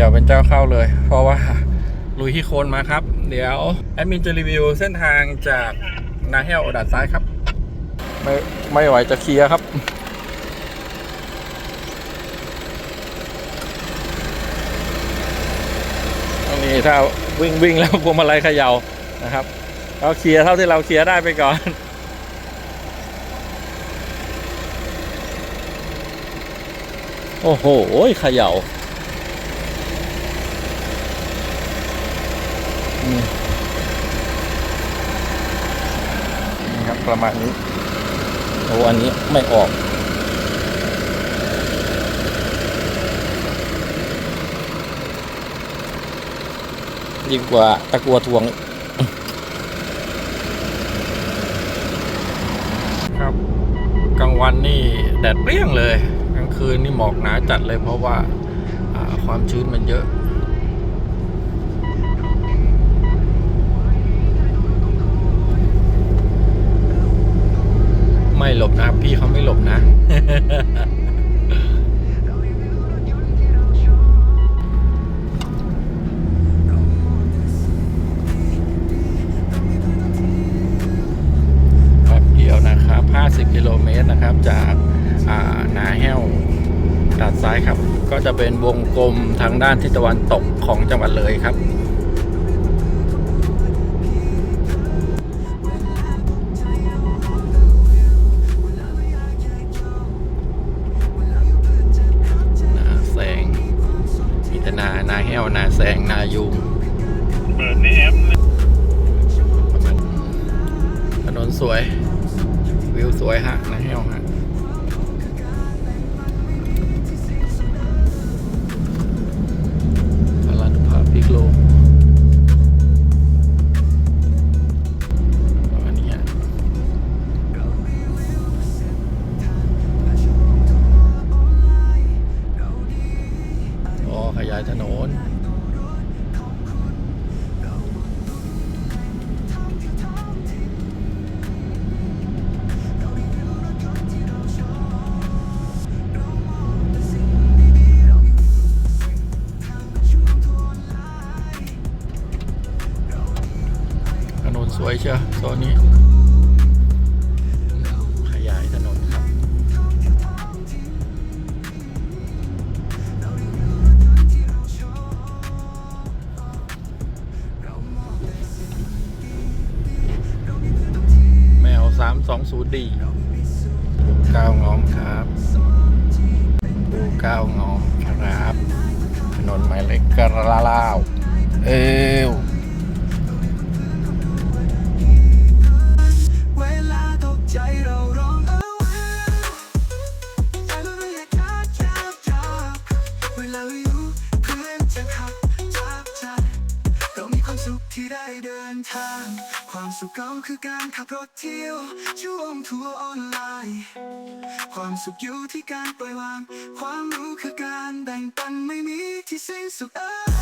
ย่าเป็นเจ้าเข้าเลย เพราะว่าลุยที่โคนมาครับ เดี๋ยวแอดมินจะรีวิวเส้นทางจากนาแห้วด่านซ้ายครับ ไม่ไม่ไหวจะเคลียร์ครับตรงนี้ถ้าวิ่งวิ่งแล้วพวงมาลัยเขย่านะครับเราเคลียร์เท่าที่เราเคลียร์ได้ไปก่อนโอ้โหเขย่าอืมนี่ครับ ประมาณนี้โอ้อันนี้ไม่ออก ยิ่งกว่าตะกัวทวง ครับกลางวันนี่แดดเปรี้ยงเลย กลางคืนนี่หมอกหนาจัดเลยเพราะว่าความชื้นมันเยอะ ไม่หลบนะ พี่เขาไม่หลบนะแป๊บเดียวนะครับ 50 กิโลเมตรนะครับ จากานาแห้วด้านซ้ายครับ ก็จะเป็นวงกลมทางด้านทิศตะวันตกของจังหวัดเลยครับ สวย วิวสวยฮะ สวยเชียวโซนนี้ ขยายถนนครับ แมว 320ดีปูก้าวงอมครับปูก้าวงอมครับ ถนนหมายเลขกระลาวเอว ทาง ความสุขเก่าคือการขับรถเที่ยวช่วงทัวร์ออนไลน์ ความสุขอยู่ที่การปล่อยวาง ความรู้คือการแบ่งปันไม่มีที่สิ้นสุดเออ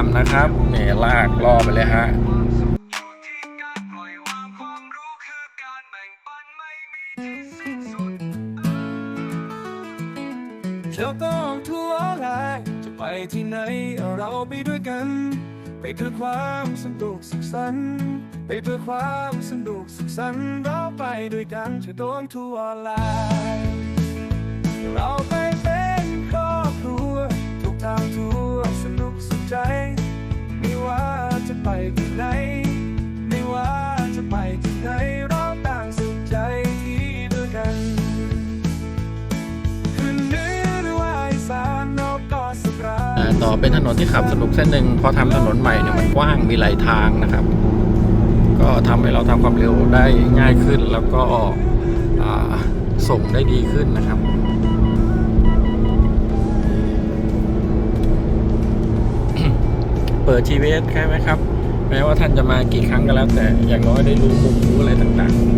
ต่ำนะครับเนี่ลากล่อไปเลยฮะอยู่ที่การปล่อยวางความรู้คือการแบ่งปันไม่มีที่สิ้นสุดเที่ยวต้องทั่วไลน์จะไปที่ไหนเราไปด้วยกัน ไปเพื่อความสนุกสุขสันต์ไปเพื่อความสนุกสุขสันต์เราไปด้วยกันเที่ยวต้องทั่วไลน์เราไป อเป็นถนนที่ขับสนุกเส้นหนึ่งพอทำถนนใหม่เนี่ยมันกว้างมีหลายทางนะครับ ก็ทำให้เราทำความเร็วได้ง่ายขึ้นแล้วก็ส่งได้ดีขึ้นนะครับเปิดทีวีใช่ไหมครับ แม้ว่าท่านจะมากี่ครั้งก็แล้วแต่อย่างน้อยได้รู้มุมรู้อะไรต่างเ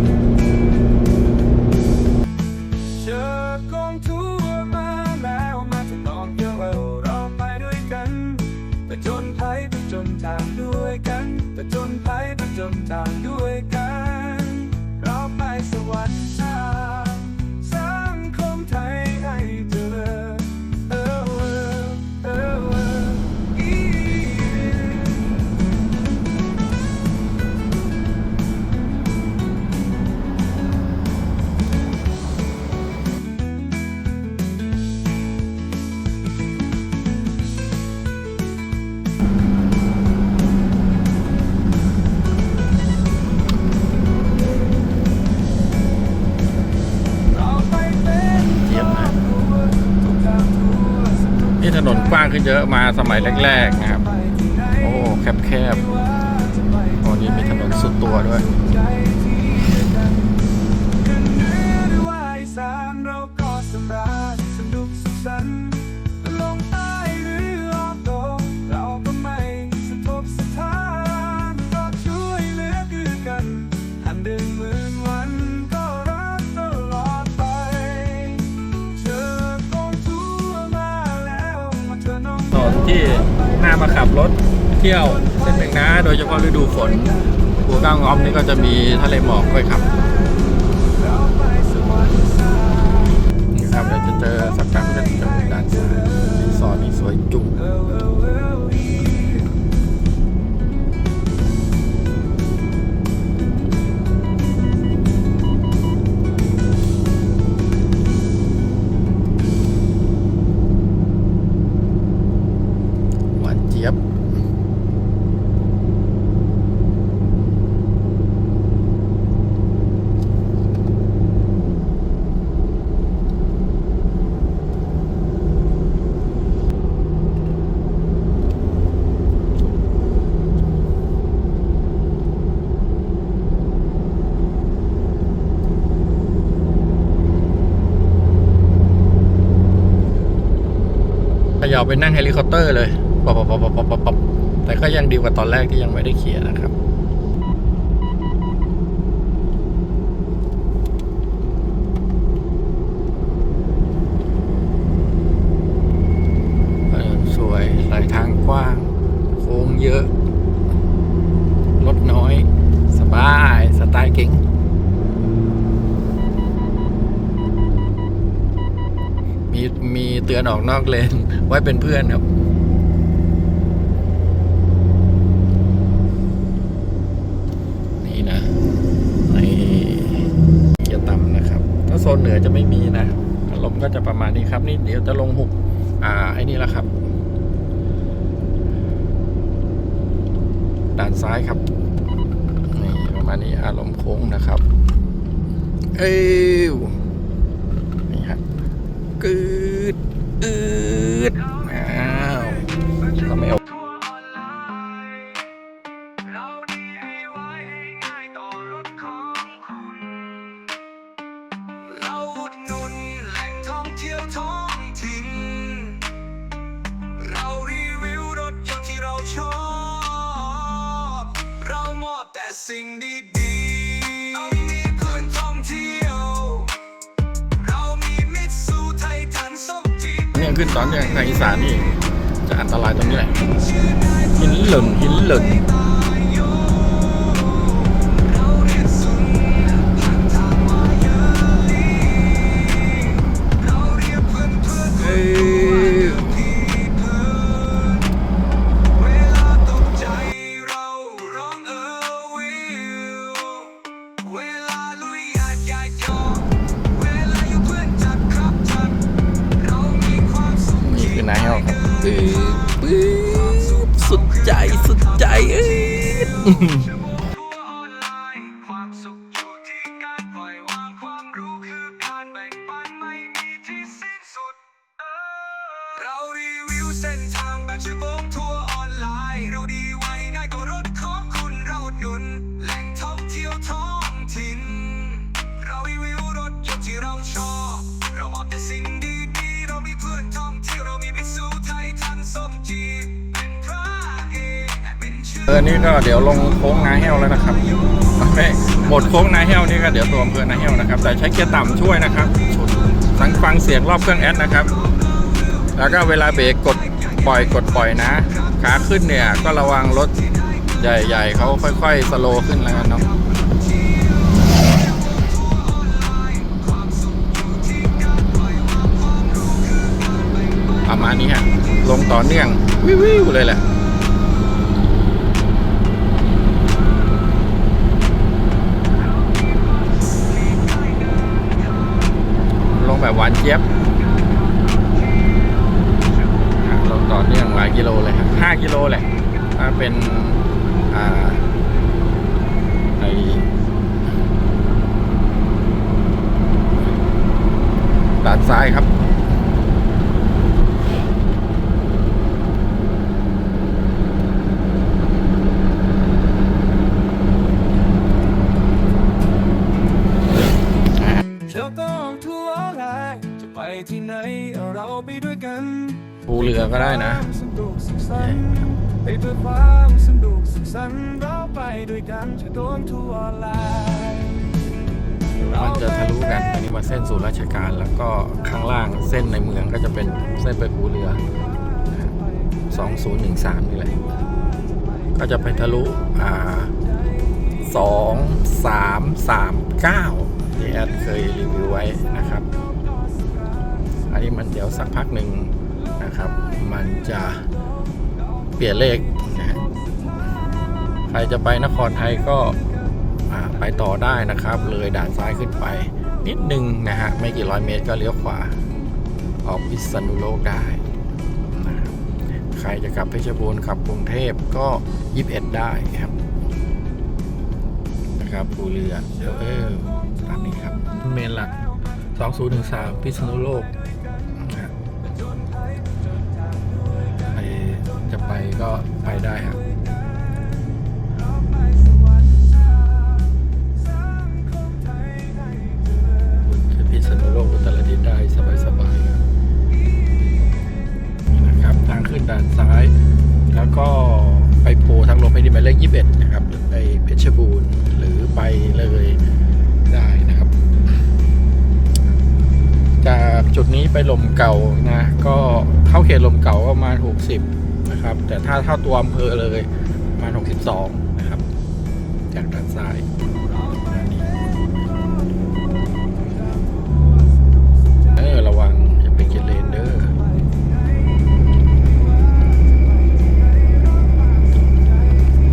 ขึ้นเยอะมาสมัยแรกๆนะครับ โอ้แคบๆตอนนี้มีถนนสุดตัวด้วย ที่น่ามาขับรถเที่ยวเส้นหนึ่งนะ โดยเฉพาะฤดูฝนหัวก้างอ้อมนี่ก็จะมีทะเลหมอกด้วยครับนี่ครับเดี๋ยวจะเจอสักแป๊บก็จะเจอด้านซ้ายรีสอร์ทนี่สวยจุ ขยาไปนั่งเฮลิคอปเตอร์เลยปับปับปับปับปับปับแต่ก็ยังดีกว่าตอนแรกที่ยังไม่ได้เขียนนะครับสวยไหลทางกว้าง โค้งเยอะ รถน้อย สบาย สไตล์เก๋ง มีมีเตือนออกนอกเลน ไว้เป็นเพื่อนครับนี่นะในเกียร์ต่ำนะครับถ้าโซนเหนือจะไม่มีนะอารมณ์ก็จะประมาณนี้ครับ นี่เดี๋ยวจะลงหุบอ่าไอ้นี่แหละครับ ด้านซ้ายครับนี่ประมาณนี้อารมณ์โค้งนะครับ เอ้ กืดอืด หินห เส้นทางแบบชั่วโมงทั่วออนไลน์ เราดีไว้ง่ายก็รถของคุณเราดหนุน แหล่งท่องเที่ยวท้องถิ่น เรารีวิวรถยนต์ที่เราชอบ เรามอบแต่สิ่งดีๆเรามีเพื่อนท่องเที่ยวเรามีพิสูไทยทันสมจีเป็นพระเอกเป็นชื่อ เออ นี่ก็เดี๋ยวลงโค้งนาแห้วแล้วนะครับไม่หมดโค้งนาแห้วนี่ก็เดี๋ยวตัวอำเภอนาแห้วนะครับ แต่ใช้เกียร์ต่ำช่วยนะครับฟังฟังเสียงรอบเครื่องแอดนะครับ แล้วก็เวลาเบรกกด ปล่อยกดปล่อยนะ ขาขึ้นเนี่ยก็ระวังรถใหญ่ๆเขาค่อยๆสโลว์ขึ้นแล้วกันเนาะประมาณนี้ฮะ ลงต่อเนื่อง วิวๆเลยแหละลงแบบหวานเจี๊ยบ 5กิโลเลยครับ5กิโลแหละถ้าเป็นอ่าในด้านซ้ายครับปูเรือก็ได้นะ เพื่อความสนุกสุขสันต์เราไปด้วยกันจะโดนทั่วไลน์มันจะทะลุกันอันนี้มาเส้นสู่ราชการ แล้วก็ข้างล่างเส้นในเมืองก็จะเป็นเส้นไปภูเรือสองศูนย์หนึ่งสามนี่แหละ ก็จะไปทะลุอ่าสองสามสามเก้าที่แอดเคยรีวิวไว้นะครับ อันนี้มันเดี๋ยวสักพักหนึ่งนะครับ มันจะเปลี่ยนเลขนะฮะใครจะไปนครไทยก็ไปต่อได้นะครับ เลยด่านซ้ายขึ้นไป นิดนึงนะฮะ ไม่กี่ร้อยเมตรก็เลี้ยวขวา ออกพิษณุโลกได้นะครับใครจะกลับเพชรบูรณ์ขับกรุงเทพก็ 21 ได้ครับนะครับภูเรือเออตามนี้ครับ เมนหลัก 2013 พิษณุโลก ก็ไปได้ครับพิษณุโลกอุตรดิตถ์ได้สบายๆครับนะครับ ทางขึ้นด้านซ้าย แล้วก็ไปโผล่ทางลงไปที่หมายเลข21 นะครับหรือไปเพชรบูรณ์หรือไปเลยได้นะครับ จากจุดนี้ไปลมเก่านะ ก็เข้าเขตลมเก่าประมาณ 60 นะครับ แต่ถ้าเท่าตัวอำเภอเลยประมาณ62 นะครับ จากด้านซ้ายอันนี้เออระวังอย่าไปเกินเลนเดอร์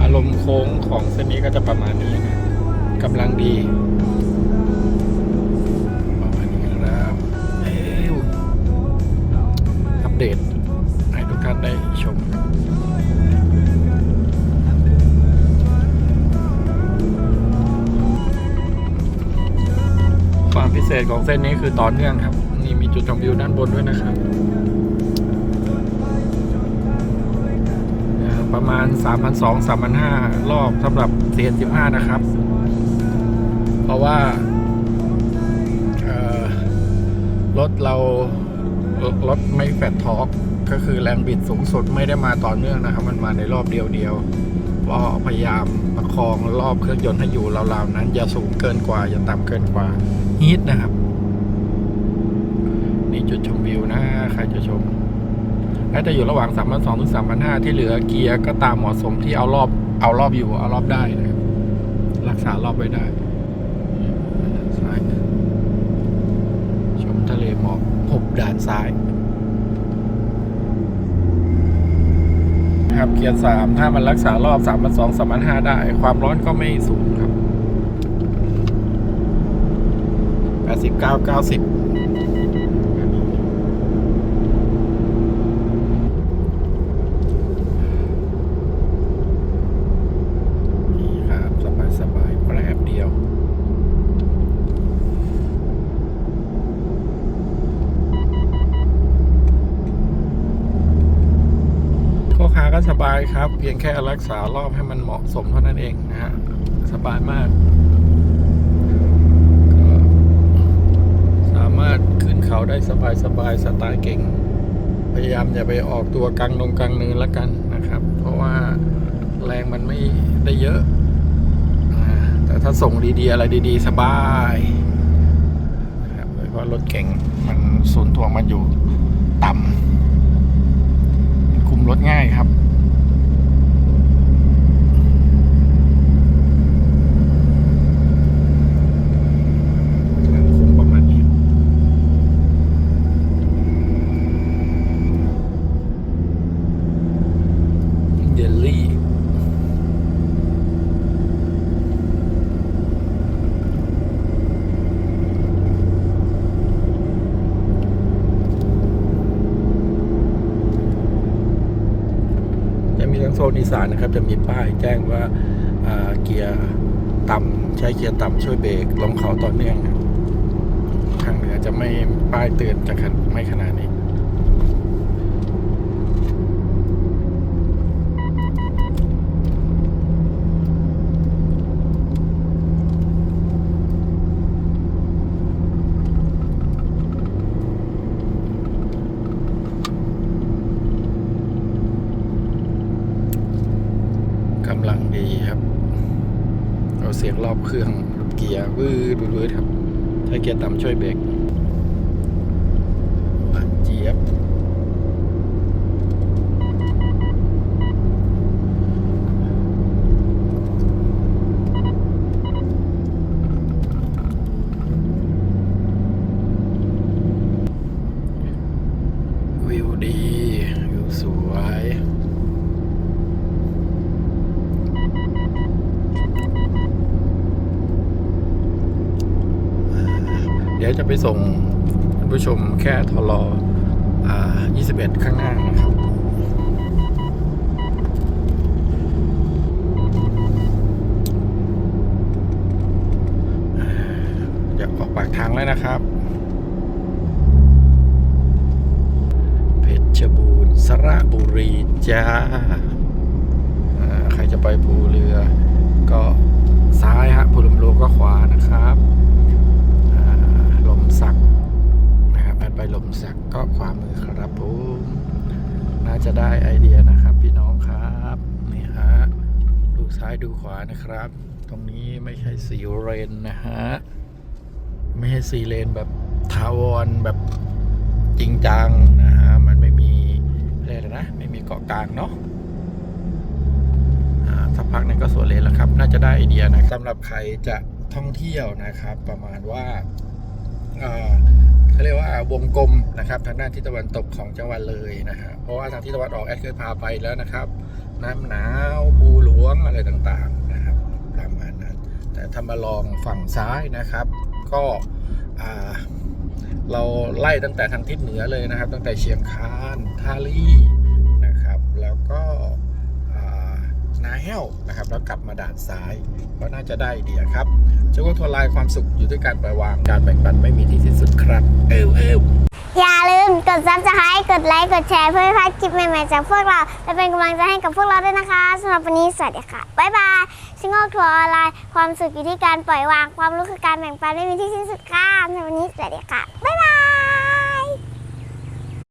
อารมณ์โค้งของเส้นนี้ก็จะประ ของเส้นนี้คือต่อเนื่องครับ นี่มีจุดชมวิวด้านบนด้วยนะครับ ประมาณ 3,200 3,500 รอบสำหรับ415นะครับ เพราะว่ารถเรารถไม่แฟตทอร์กก็คือแรงบิดสูงสุดไม่ได้มาต่อเนื่องนะครับ มันมาในรอบเดียวเดียวก็พยายามประคองรอบเครื่องยนต์ให้อยู่ราวๆนั้น อย่าสูงเกินกว่า อย่าต่ำเกินกว่า ฮีทนะครับ นี่จุดชมวิวนะ ใครจะชมก็จะอยู่ระหว่าง3 2 0 0ถึง3,500 ที่เหลือเกียร์ก็ตามเหมาะสมที่เอารอบเอารอบอยู่ เอารอบได้นะครับ รักษารอบไว้ได้ซ้ายชมทะเลหมอกพบด่านซ้ายครับเกียร์สามถ้ามันรักษารอบสามพันสองสามพันห้าได้ ความร้อนก็ไม่สูงครับแปด สิบเก้าเก้าสิบสบายสบายแป๊บเดียวข้อขาก็สบายครับ เพียงแค่รักษารอบให้มันเหมาะสมเท่านั้นเองนะฮะ สบายมากสามารถขึ้น เขาได้สบายสบายสไตล์เก่ง พยายามอย่าไปออกตัวกลางนงกลางเนินละกันนะครับ เพราะว่าแรงมันไม่ได้เยอะแต่ถ้าส่งดีๆ อะไรดีๆ สบายนะครับเฉพาะรถเก่งมันส่วนตัวมันอยู่ต่ำคุมรถง่ายครับ ทางโค้งประมาณนี้ เดลลี่ จะมีทั้งโซน อีสานนะครับจะมีป้ายแจ้งว่าเกียร์ต่ำใช้เกียร์ต่ำช่วยเบรกลงเขาต่อเนื่องทางเหนือจะไม่ป้ายเตือนจะไม่ขนาดนี้ กำลังดีครับ เสียงรอบเครื่องเกียร์วืดวืดครับใช้เกียร์ต่ำช่วยเบรกหวานเจี๊ยบ วิวดี วิวสวย เดี๋ยวจะไปส่งท่านผู้ชมแค่ทลอ่า21 ข้างหน้านะครับอยากออกปากทางแล้วนะครับ เพชรบูรณ์สระบุรีจ้าอ่าใครจะไปภูเรือก็ซ้ายฮะภูลมโลก็ขวานะครับ อ่าลมสักนะครับแอดไปลมสั ก็ขวามือครับผมน่าจะได้ไอเดียนะครับ พี่น้องครับนี่ฮะดูซ้ายดูขวานะครับ ตรงนี้ไม่ใช่สีเลนนะฮะไม่ใช่สีเลนแบบทาวรแบบจริงจังนะฮะมันไม่มีอะไรนะ ไม่มีเกาะกลางเนาะอ่าสักพักนึงก็สวนเลนแล้วครับ น่าจะได้ไอเดียนะสำหรับใครจะท่องเที่ยวนะครับ ประมาณว่าอ่า เขาเรียกว่าวงกลมนะครับทางด้านทิศตะวันตกของจังหวัดเลยนะฮะเพราะว่าทางทิศตะวันออกแอดเคยพาไปแล้วนะครับ น้ำหนาวภูหลวงอะไรต่างๆนะครับประมาณนั้น แต่ถ้ามาลองฝั่งซ้ายนะครับ ก็เราไล่ตั้งแต่ทางทิศเหนือเลยนะครับ ตั้งแต่เชียงคานทาลีนะครับ แล้วก็ นาแห้วนะครับ แล้วกลับมาด่านซ้าย ก็น่าจะได้เดียครับเจ้าก็ทัวร์ไลน์ความสุขอยู่ด้วยการปล่อยวางการแบ่งปันไม่มีที่สิ้นสุดครับ เอวเอวอย่าลืมกด subscribe กดไลค์กดแชร์เพื่อไม่พลาดคลิปใหม่ๆจากพวกเรา และเป็นกำลังใจให้กับพวกเราด้วยนะคะสำหรับวันนี้สวัสดีค่ะบ๊ายบายชิงโง่ทัวร์ออนไลน์ความสุขอยู่ที่การปล่อยวางความรู้คือการแบ่งปันไม่มีที่สิ้นสุดค่ะสำหรับวันนี้สวัสดีค่ะบ๊ายบาย